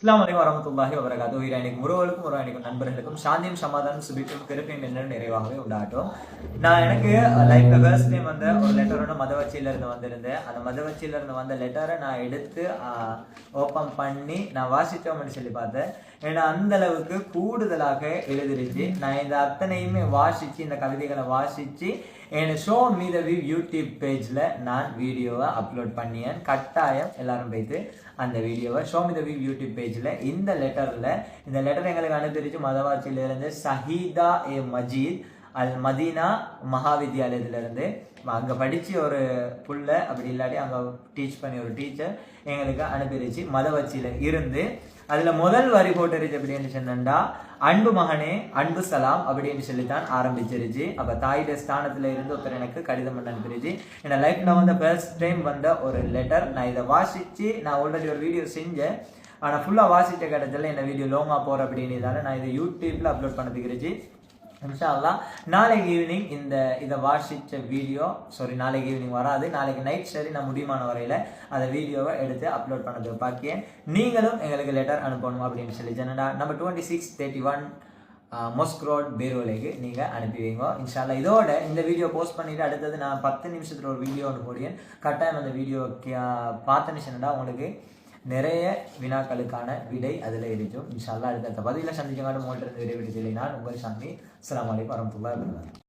இஸ்லாம் வலைக்கம் வரமத்துல்லாஹி வரகாது உயிரானிக்கும் உறவுகளுக்கும் உறவானிக்கும் நண்பர்களுக்கும் சாந்தியும் சமாதானம் சுபிக்கும் கிருப்பையும் என்ன நிறைவாகவே உண்டாட்டும் நான் எனக்கு லைஃப் ஃபர்ஸ்ட் டைம் வந்த ஒரு லெட்டரோட மதவச்சியில இருந்து வந்திருந்தேன். அந்த மதவச்சியில இருந்து வந்த லெட்டரை நான் எடுத்து ஓப்பன் பண்ணி நான் வாசித்தோம்னு சொல்லி பார்த்தேன். ஏன்னா அந்த அளவுக்கு கூடுதலாக எழுதிருச்சு. நான் இந்த அத்தனையுமே வாசிச்சு இந்த கவிதைகளை வாசிச்சு என் show me the view YouTube பேஜில் நான் வீடியோவை அப்லோட் பண்ணியேன். கட்டாயம் எல்லாரும் போயிட்டு அந்த வீடியோவை ஷோ மீத விவ் யூடியூப் பேஜில் இந்த லெட்டரில் இந்த லெட்டர் எங்களுக்கு அனுப்பிச்சு மதவாட்சியிலேருந்து சஹீதா ஏ மஜீத் அல் மதீனா மகாவித்யாலயத்திலேருந்து. அங்கே படித்து ஒரு புள்ள அப்படி இல்லாட்டி அங்கே டீச் பண்ணி ஒரு டீச்சர் எங்களுக்கு அனுப்பிடுச்சு மதவச்சியில் இருந்து. அதில் முதல் வரி போட்டுருச்சு அப்படின்னு சொன்னா அன்பு மகனே அன்பு சலாம் அப்படின்னு சொல்லித்தான் ஆரம்பிச்சிருச்சு. அப்போ தாயுடைய ஸ்தானத்தில் இருந்து ஒருத்தர் எனக்கு கடிதம் பண்ண அனுப்பிடுச்சு என் லைஃப்பில் வந்து ஃபர்ஸ்ட் டைம் வந்த ஒரு லெட்டர் நான் இதை வாசித்து நான் ஆல்ரெடி ஒரு வீடியோ செஞ்சேன். ஆனால் ஃபுல்லாக வாசித்த கிடைச்சல இந்த வீடியோ லோங்காக போகிற அப்படின்னு நான் இதை யூடியூப்பில் அப்லோட் பண்ணதுக்கு இன்ஷால்லா நாளைக்கு ஈவினிங் இந்த இதை வாசித்த வீடியோ சாரி நாளைக்கு ஈவினிங் வராது. நாளைக்கு நைட் சரி நான் முடியுமான வரையில் அந்த வீடியோவை எடுத்து அப்லோட் பண்ணது பார்க்கேன் நீங்களும் எங்களுக்கு லெட்டர் அனுப்பணும் அப்படின்னு சொல்லி ஜெனடா நம்ம twenty six thirty one mosque road பேரோலேக்கு நீங்கள் அனுப்பி வைங்க. இன்ஷால்லா இதோட இந்த வீடியோ போஸ்ட் பண்ணிவிட்டு அடுத்தது நான் பத்து நிமிஷத்தில் ஒரு வீடியோ ஒன்று போடுவேன் கட்டாயம் அந்த வீடியோ பார்த்தேன்னு சொன்னடா உங்களுக்கு நிறைய வினாக்களுக்கான விடை அதில் இருக்கும் இன்ஷால்லா அடுத்த பதிவில் சந்திக்க மாட்டோம் மோட்டர் விடை நான் உங்கள் சாமி அஸ்லாம் வலைக்கம் வரமத்துல்லா